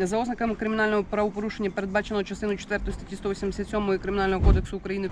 За ознаками кримінального правопорушення, передбачено частину 4 статті 187 Кримінального кодексу України.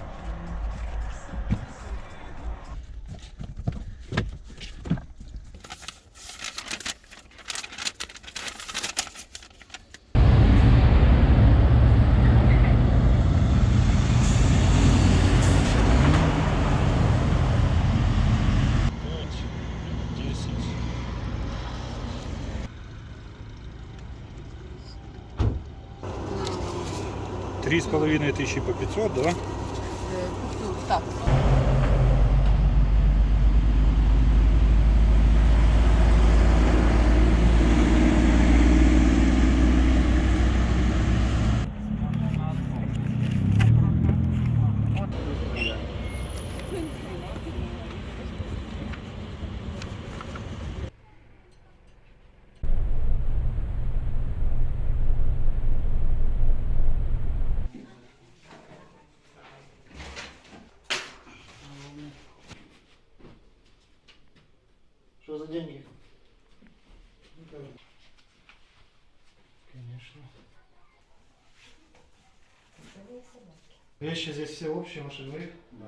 Три с половиной тысячи по 500, да? Так. Что за деньги? Конечно. Вещи здесь все общие, машины? Да.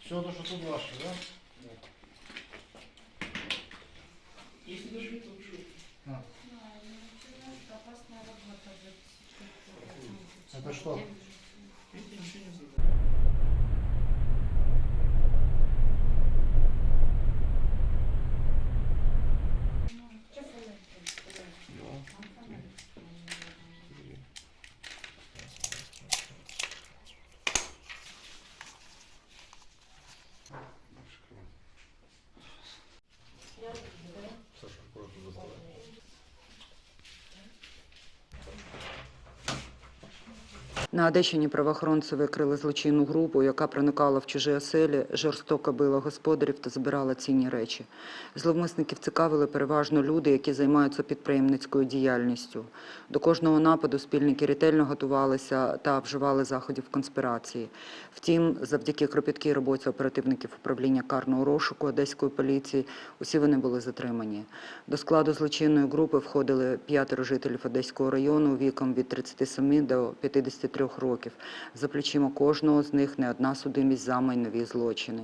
Все то, что тут ваше, да? Если дождь, то лучше. А. Это что? Если ничего не забыл. На Одещині правоохоронці викрили злочинну групу, яка проникала в чужі оселі, жорстоко била господарів та збирала цінні речі. Зловмисників цікавили переважно люди, які займаються підприємницькою діяльністю. До кожного нападу спільники ретельно готувалися та вживали заходів конспірації. Втім, завдяки кропіткій роботі оперативників управління карного розшуку Одеської поліції, усі вони були затримані. До складу злочинної групи входили п'ятеро жителів Одеського району віком від 37 до 53 років. За плечима кожного з них не одна судимість за майнові злочини.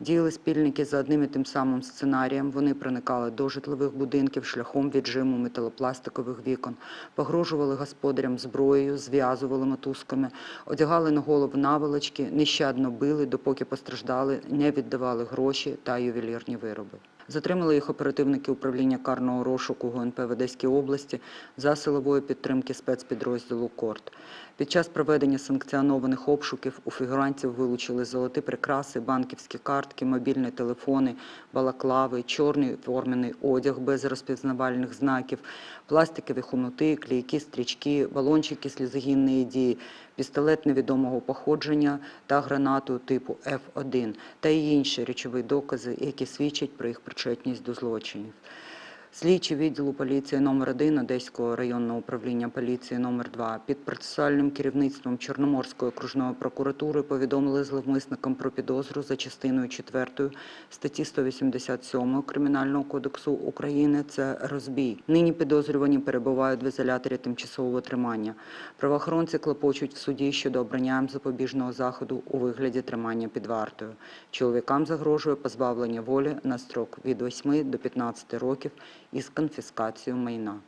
Діяли спільники за одним і тим самим сценарієм. Вони проникали до житлових будинків шляхом віджиму металопластикових вікон, погрожували господарям зброєю, зв'язували мотузками, одягали на голову наволочки, нещадно били, допоки постраждали, не віддавали гроші та ювелірні вироби. Затримали їх оперативники управління карного розшуку ГУНП в Одеській області за силової підтримки спецпідрозділу КОРТ. Під час проведення санкціонованих обшуків у фігурантів вилучили золоті прикраси, банківські картки, мобільні телефони, балаклави, чорний формений одяг без розпізнавальних знаків, пластикові хомути, клейкі стрічки, балончики сльозогінної дії, пістолет невідомого походження та гранату типу F1 та й інші речові докази, які свідчать про їх причетність до злочинів. Слідчі відділу поліції номер 1 Одеського районного управління поліції номер 2 під процесуальним керівництвом Чорноморської окружної прокуратури повідомили зловмисникам про підозру за частиною 4 статті 187 Кримінального кодексу України. Це розбій. Нині підозрювані перебувають в ізоляторі тимчасового тримання. Правоохоронці клопочуть в суді щодо обрання запобіжного заходу у вигляді тримання під вартою. Чоловікам загрожує позбавлення волі на строк від 8 до 15 років із конфіскацією майна.